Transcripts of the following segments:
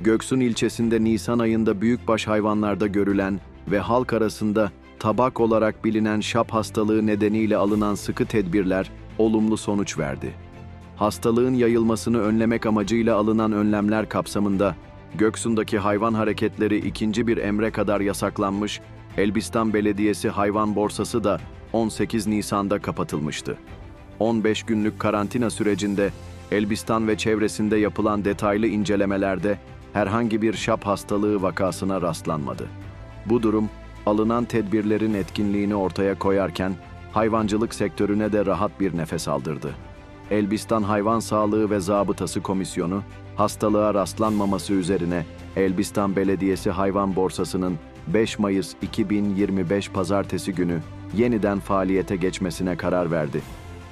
Göksun ilçesinde Nisan ayında büyükbaş hayvanlarda görülen ve halk arasında tabak olarak bilinen şap hastalığı nedeniyle alınan sıkı tedbirler olumlu sonuç verdi. Hastalığın yayılmasını önlemek amacıyla alınan önlemler kapsamında Göksun'daki hayvan hareketleri ikinci bir emre kadar yasaklanmış, Elbistan Belediyesi Hayvan Borsası da 18 Nisan'da kapatılmıştı. 15 günlük karantina sürecinde Elbistan ve çevresinde yapılan detaylı incelemelerde herhangi bir şap hastalığı vakasına rastlanmadı. Bu durum alınan tedbirlerin etkinliğini ortaya koyarken hayvancılık sektörüne de rahat bir nefes aldırdı. Elbistan Hayvan Sağlığı ve Zabıtası Komisyonu, hastalığa rastlanmaması üzerine Elbistan Belediyesi Hayvan Borsası'nın 5 Mayıs 2025 Pazartesi günü yeniden faaliyete geçmesine karar verdi.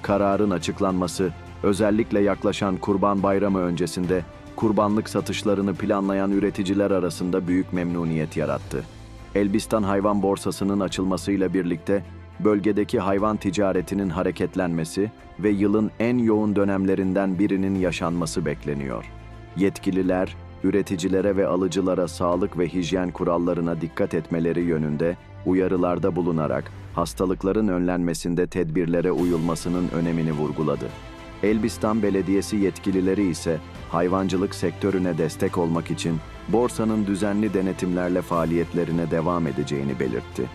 Kararın açıklanması, özellikle yaklaşan Kurban Bayramı öncesinde kurbanlık satışlarını planlayan üreticiler arasında büyük memnuniyet yarattı. Elbistan Hayvan Borsası'nın açılmasıyla birlikte bölgedeki hayvan ticaretinin hareketlenmesi ve yılın en yoğun dönemlerinden birinin yaşanması bekleniyor. Yetkililer, üreticilere ve alıcılara sağlık ve hijyen kurallarına dikkat etmeleri yönünde uyarılarda bulunarak hastalıkların önlenmesinde tedbirlere uyulmasının önemini vurguladı. Elbistan Belediyesi yetkilileri ise hayvancılık sektörüne destek olmak için borsanın düzenli denetimlerle faaliyetlerine devam edeceğini belirtti.